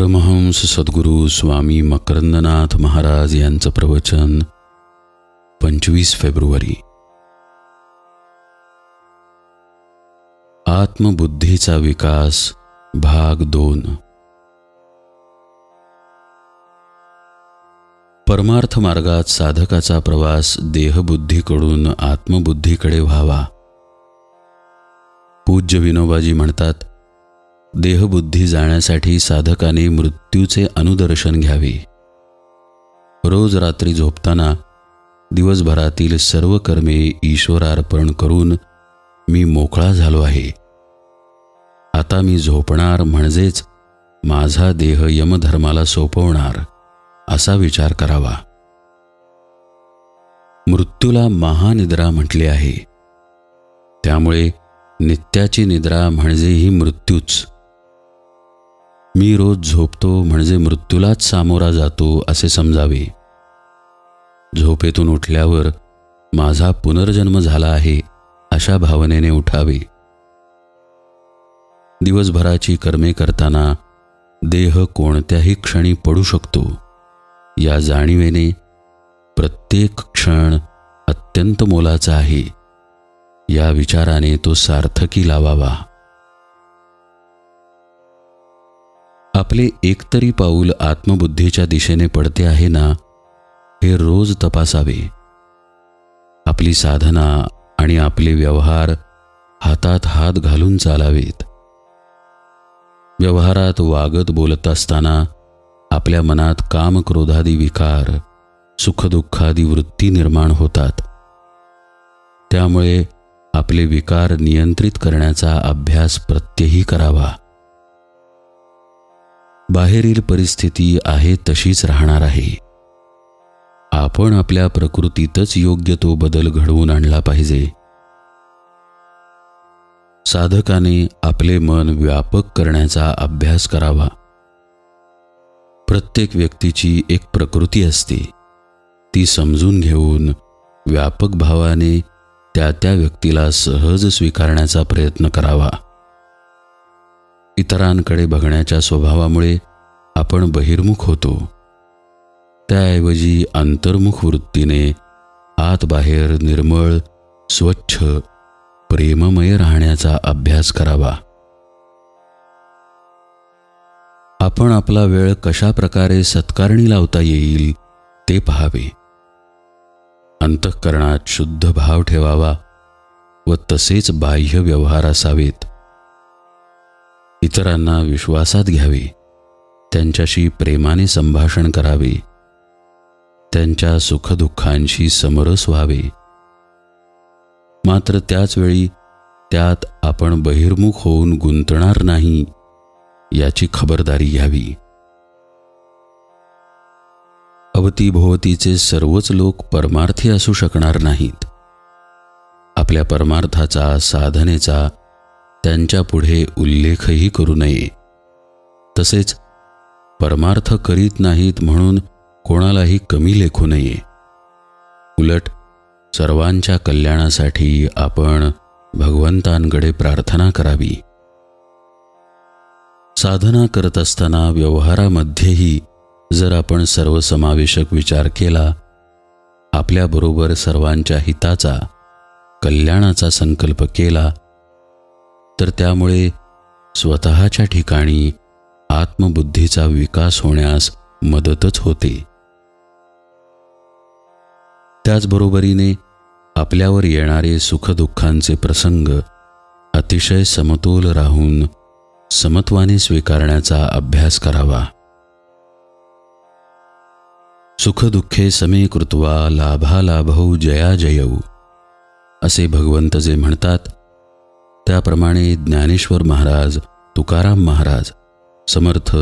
परमहंस सद्गुरू स्वामी मकरंदनाथ महाराज यांचं प्रवचन पंचवीस फेब्रुवारी. आत्मबुद्धीचा विकास भाग दोन. परमार्थ मार्गात साधकाचा प्रवास देहबुद्धीकडून आत्मबुद्धीकडे व्हावा. पूज्य विनोबाजी म्हणतात देहबुद्धी जाण्यासाठी साधकाने मृत्यूचे अनुदर्शन घ्यावे. रोज रात्री झोपताना दिवसभरातील सर्व कर्मे ईश्वरार्पण करून मी मोकळा झालो आहे. आता मी झोपणार म्हणजेच माझा देह यमधर्माला सोपवणार असा विचार करावा. मृत्यूला महानिद्रा म्हटले आहे. त्यामुळे नित्याची निद्रा म्हणजे ही मृत्यूच. मी रोज झोपतो म्हणजे मृत्यूलाच सामोरा जातो असे समजावे. झोपेतून उठल्यावर माझा पुनर्जन्म झाला आहे अशा भावनेने उठावे. दिवसभराची कर्मे करताना देह कोणत्याही क्षणी पडू शकतो. या जाणीवेने प्रत्येक क्षण अत्यंत मोलाचा आहे. या विचाराने तो सार्थकी लावावा. आपले एकतरी पाऊल आत्मबुद्धीच्या दिशेने पडते आहे ना हे रोज तपासावे. आपली साधना आणि आपले व्यवहार हातात हात घालून चालावेत. व्यवहारात वागत बोलत असताना आपल्या मनात काम क्रोधादी विकार सुखदुःखादी वृत्ती निर्माण होतात. त्यामुळे आपले विकार नियंत्रित करण्याचा अभ्यास प्रत्यही करावा. बाहेरील परिस्थिती आहे तशीच राहणार आहे. आपण आपल्या प्रकृतीतच योग्य तो बदल घडवून आणला पाहिजे. साधकाने आपले मन व्यापक करण्याचा अभ्यास करावा. प्रत्येक व्यक्तीची एक प्रकृती असते. ती समजून घेऊन व्यापक भावाने त्या त्या व्यक्तीला सहज स्वीकारण्याचा प्रयत्न करावा. इतरांकडे बघण्याच्या स्वभावामुळे आपण बहिर्मुख होतो. त्याऐवजी अंतर्मुख वृत्तीने आत बाहेर निर्मळ स्वच्छ प्रेममय राहण्याचा अभ्यास करावा. आपण आपला वेळ कशा प्रकारे सत्कारणी लावता येईल ते पहावे. अंतःकरणात शुद्ध भाव ठेवावा व तसेच बाह्य व्यवहार असावेत. इतरांना विश्वासात घ्यावे. त्यांच्याशी प्रेमाने संभाषण करावे. त्यांच्या सुखदुःखांशी समरस व्हावे. मात्र त्याचवेळी त्यात आपण बहिर्मुख होऊन गुंतणार नाही याची खबरदारी घ्यावी. अवतीभोवतीचे सर्वच लोक परमार्थी असू शकणार नाहीत. आपल्या परमार्थाचा साधनेचा त्यांच्या पुढे उल्लेखही करू नये. तसेच परमार्थ करीत नाहीत म्हणून कोणालाही कमी लेखू नये. उलट सर्वांच्या कल्याणासाठी आपण भगवंतांकडे प्रार्थना करावी. साधना करत असताना व्यवहारामध्येही जर आपण सर्वसमावेशक विचार केला आपल्याबरोबर सर्वांच्या हिताचा कल्याणाचा संकल्प केला तर त्यामुळे स्वतःच्या ठिकाणी आत्मबुद्धीचा विकास होण्यास मदतच होते. त्याचबरोबरीने आपल्यावर येणारे सुखदुःखांचे प्रसंग अतिशय समतोल राहून समत्वाने स्वीकारण्याचा अभ्यास करावा. सुखदुःखे समे कृत्वा लाभालाभौ जयाजयौ असे भगवंत जे म्हणतात. त्याप्रमाणे ज्ञानेश्वर महाराज तुकाराम महाराज समर्थ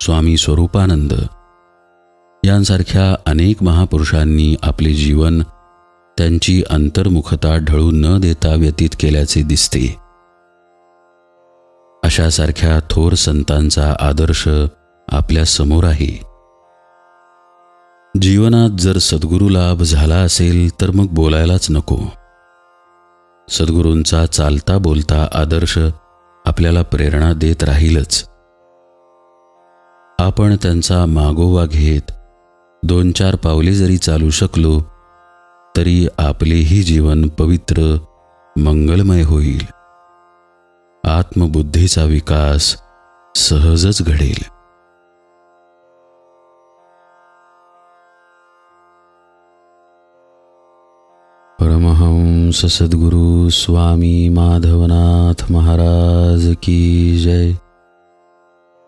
स्वामी स्वरूपानंद. यांसारख्या अनेक महापुरुषांनी आपले जीवन त्यांची अंतर्मुखता ढळू न देता व्यतीत केल्याचे दिसते. अशासारख्या थोर संतांचा आदर्श आपल्यासमोर आहे. जीवनात जर सद्गुरू लाभ झाला असेल तर मग बोलायलाच नको. सद्गुरूंचा चालता बोलता आदर्श आपल्याला प्रेरणा देत राहीलच. आपण त्यांचा मागोवा घेत दोन चार पावले जरी चालू शकलो तरी आपलेही जीवन पवित्र मंगलमय होईल. आत्मबुद्धीचा विकास सहजच घडेल. परमहंस सद्गुरु स्वामी माधवनाथ महाराज की जय.